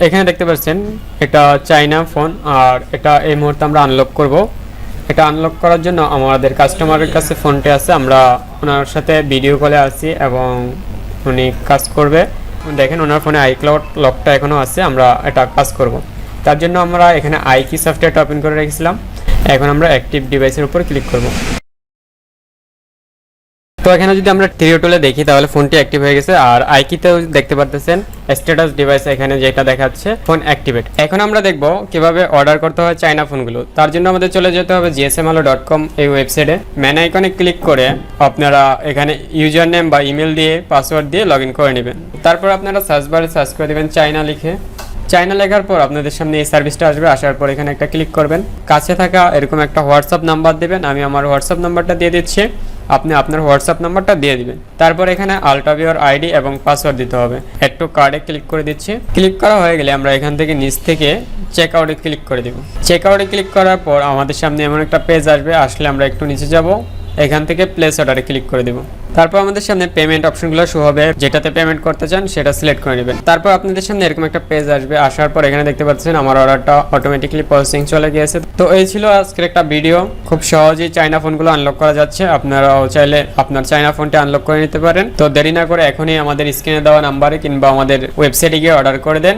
এখানে দেখতে পাচ্ছেন এটা চাইনা ফোন আর এটা এই মুহূর্তে আমরা আনলক করব। এটা আনলক করার জন্য আমাদের কাস্টমারের কাছে ফোনটি আছে, আমরা ওনার সাথে ভিডিও কলে আছি এবং উনি কাজ করবে। দেখেন ওনার ফোনে আইক্লাউড লকটা এখনও আছে, আমরা এটা কাজ করব। তার জন্য আমরা এখানে আইকি সফটওয়্যারটা ওপেন করে রেখেছিলাম। এখন আমরা অ্যাক্টিভ ডিভাইসের উপর ক্লিক করব। তো এখানে যদি আমরা টিরিওটলে দেখি, তাহলে ফোনটি অ্যাক্টিভ হয়ে গেছে। আর আইকিতেও দেখতে পারতেছেন স্ট্যাটাস ডিভাইস এখানে যেটা দেখাচ্ছে ফোন অ্যাক্টিভেট এখন আমরা দেখব কীভাবে অর্ডার করতে হয় চাইনা ফোনগুলো তার জন্য আমাদের চলে যেতে হবে জিএসএম আলো ডট কম এই ওয়েবসাইটে ম্যান আইকনে ক্লিক করে আপনারা এখানে ইউজার নেম বা ইমেল দিয়ে পাসওয়ার্ড দিয়ে লগ করে নেবেন। তারপর আপনারা সার্চ বারে সার্চ করে দেবেন চাইনা লিখে। চাইনা লেখার পর আপনাদের সামনে এই সার্ভিসটা আসবে। আসার পর এখানে একটা ক্লিক করবেন। কাছে থাকা এরকম একটা হোয়াটসঅ্যাপ নাম্বার দেবেন। আমি আমার হোয়াটসঅ্যাপ নাম্বারটা দিয়ে দিচ্ছি। আপনি আপনার হোয়াটসঅ্যাপ নাম্বারটা দিয়ে দিবেন। তারপর এখানে আলট্রাভিওর আইডি এবং পাসওয়ার্ড দিতে হবে। একটু কার্ডে ক্লিক করে দিচ্ছি। ক্লিক করা হয়ে গেলে আমরা এখান থেকে নিচ থেকে চেক আউটে ক্লিক করে দিব। চেক আউটে ক্লিক করার পর আমাদের সামনে এমন একটা পেজ আসবে। আসলে আমরা একটু নিচে যাব। এখান থেকে প্লেস অর্ডারে ক্লিক করে দেব। তারপর আমাদের সামনে পেমেন্ট অপশনগুলো শো হবে। যেটাতে পেমেন্ট করতে চান, সেটা সিলেক্ট করে নেবেন। তারপর আপনাদের সামনে এরকম একটা পেজ আসবে। আসার পর এখানে দেখতে পাচ্ছেন, আমার অর্ডারটা অটোমেটিকলি প্রসেসিং চলে গিয়েছে। তো এই ছিল আজকের একটা ভিডিও খুব সহজেই চাইনা ফোনগুলো আনলক করা যাচ্ছে। আপনারাও চাইলে আপনার চাইনা ফোনটি আনলক করে নিতে পারেন। তো দেরি না করে এখনই আমাদের স্ক্রিনে দেওয়া নাম্বারে কিংবা আমাদের ওয়েবসাইটে গিয়ে অর্ডার করে দেন।